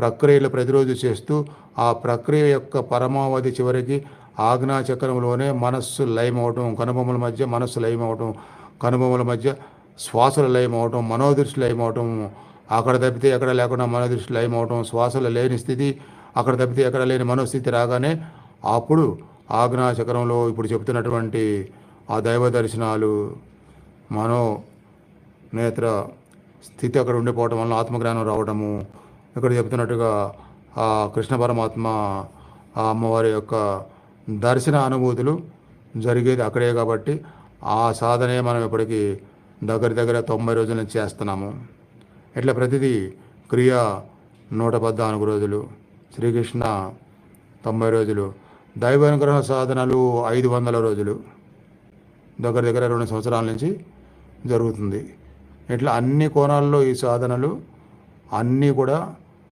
ప్రక్రియలు ప్రతిరోజు చేస్తూ ఆ ప్రక్రియ యొక్క పరమావధి చివరికి ఆజ్ఞా చక్రంలోనే మనస్సు లయమవటం కనుబొమ్మల మధ్య మనస్సు లయమవటం కనుబొమ్మల మధ్య శ్వాసలు లయమవటం మనోదృష్టి లయమవటం అక్కడ తప్పితే ఎక్కడ లేకుండా మనోదృష్టి లయమవటం శ్వాసలు లేని స్థితి అక్కడ తప్పితే ఎక్కడ లేని మనోస్థితి రాగానే అప్పుడు ఆజ్ఞా చక్రంలో ఇప్పుడు చెప్తున్నటువంటి ఆ దైవ దర్శనాలు మనో నేత్ర స్థితి అక్కడ ఉండిపోవటం వల్ల ఆత్మజ్ఞానం రావటము ఇక్కడ చెప్తున్నట్టుగా ఆ కృష్ణ పరమాత్మ ఆ అమ్మవారి యొక్క దర్శన అనుభూతులు జరిగేది అక్కడే కాబట్టి ఆ సాధనే మనం ఇప్పటికీ దగ్గర దగ్గర తొంభై రోజుల నుంచి చేస్తున్నాము. ఇట్లా ప్రతిదీ క్రియ నూట పద్నాలుగు రోజులు. శ్రీకృష్ణ తొంభై రోజులు. దైవ అనుగ్రహ సాధనలు ఐదు వందల రోజులు. దగ్గర దగ్గర రెండు సంవత్సరాల నుంచి జరుగుతుంది. ఇట్లా అన్ని కోణాల్లో ఈ సాధనలు అన్నీ కూడా